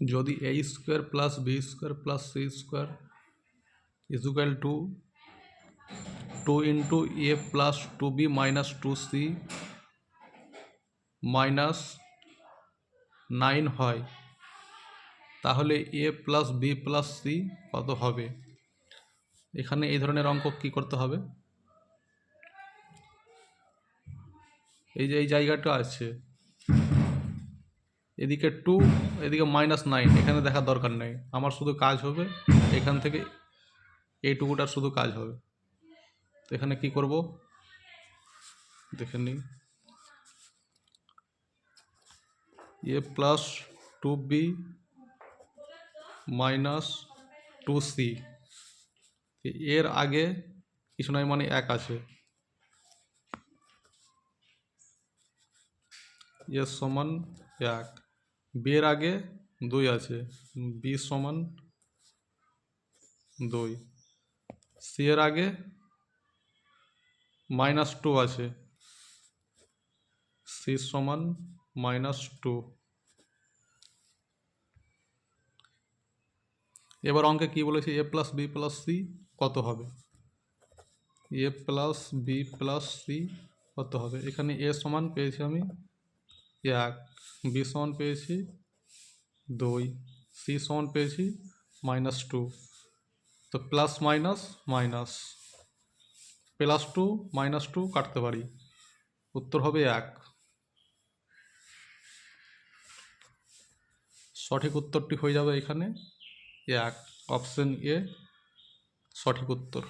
যদি A square plus B square plus C square is equal to two into A plus two B minus two C minus nine হয়, তাহলে A plus B plus C কত হবে? এখানে এই ধরনের অঙ্ক কি করতে হবে? এই যে এই জায়গাটা আছে এদিকে টু এদিকে মাইনাস নাইন এখানে দেখার দরকার নেই। আমার শুধু কাজ হবে, এখান থেকে এইটুকুটার শুধু কাজ হবে। তো এখানে কি করব? দেখে নিই। A plus two B minus two C এর আগে কিছু নয় মানে এক আছে। এর সমান এক। বিয়ের আগে দুই আছে। বি সমান দুই। সি এর আগে মাইনাস টু আছে। সি সমান মাইনাস টু। এবার অঙ্কে কি বলেছে? A plus B plus C কত হবে? A plus B plus C কত হবে? এখানে এ সমান পেয়েছি আমি এক বি সমান পেয়েছি, দুই সি সমান পেয়েছি মাইনাস টু তো plus minus minus plus two minus two কাটতে পারি। উত্তর হবে এক। সঠিক উত্তরটি হয়ে যাবে এখানে। এক অপশন এ সঠিক উত্তর।